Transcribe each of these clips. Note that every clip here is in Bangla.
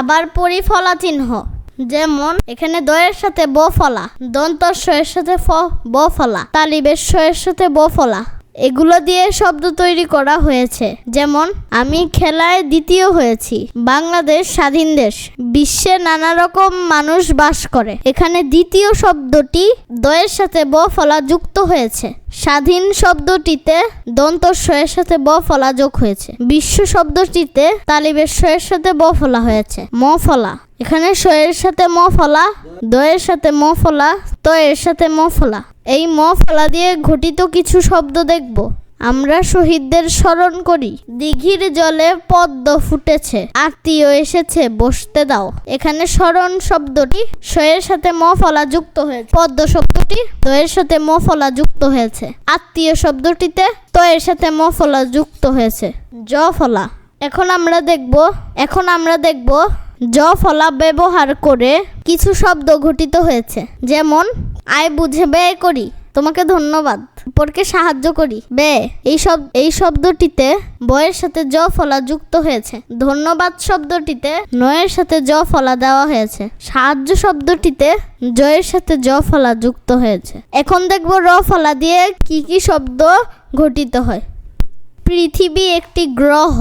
আবার পরিফলা চিহ্ন। যেমন, এখানে দয়ের সাথে ব ফলা দন্ত এর সাথে ফ ব ফলা তালিবের এর সাথে ব ফলা এগুলো দিয়ে শব্দ তৈরি করা হয়েছে। যেমন, আমি খেলায় দ্বিতীয় হয়েছি। বাংলাদেশ স্বাধীন দেশ। বিশ্বে নানা রকম মানুষ বাস করে। এখানে দ্বিতীয় শব্দটি দয়ের সাথে ব ফলা যুক্ত হয়েছে। স্বাধীন শব্দটিতে দন্ত এর সাথে ব ফলা যোগ হয়েছে। বিশ্ব শব্দটিতে তালিবের এর সাথে ব ফলা হয়েছে। ম ফলা। এখানে শয়ের সাথে ম ফলা দয়ের সাথে ম ফলা তয়ের সাথে ম ফলা। এই ম ফলা দিয়ে ঘটিত কিছু শব্দ দেখব। আমরা শহীদদের স্মরণ করি। দিঘির জলে পদ্ম ফুটেছে। আত্মীয় এসেছে, বসতে দাও। এখানে স্মরণ শব্দটি শয়ের সাথে ম ফলা যুক্ত হয়েছে। পদ্ম শব্দটি দয়ের সাথে ম ফলা যুক্ত হয়েছে। আত্মীয় শব্দটিতে তয়ের সাথে ম ফলা যুক্ত হয়েছে। জ ফলা। এখন আমরা দেখব, এখন আমরা দেখব জ ফলা ব্যবহার করে কিছু শব্দ ঘটিত হয়েছে। যেমন, আয় বুঝে ব্যয় করি, তোমাকে ধন্যবাদ পরকে সাহায্য করি বে এই সব এই শব্দটিতে বয়ের সাথে জ ফলা যুক্ত হয়েছে। ধন্যবাদ শব্দটিতে নয়ের সাথে জ ফলা দেওয়া হয়েছে। সাহায্য শব্দটিতে জয়ের সাথে জ ফলা যুক্ত হয়েছে। এখন দেখব র ফলা দিয়ে কি কি শব্দ ঘটিত হয়। পৃথিবী একটি গ্রহ।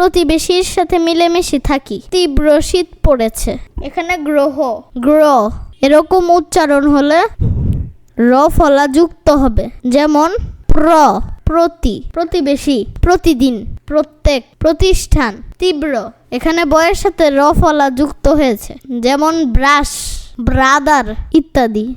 প্রতিবেশীর সাথে মিলেমিশে থাকি। তীব্র শীত পড়েছে। এখানে গ্রহ। গ্রহ। এরকম উচ্চারণ হলে র ফলা যুক্ত হবে। যেমন, প্র, প্রতি, প্রতিবেশী, প্রতিদিন, প্রত্যেক, প্রতিষ্ঠান, তীব্র। এখানে বয়ের সাথে র ফলা যুক্ত হয়েছে। যেমন, ব্রাশ, ব্রাদার, ইত্যাদি।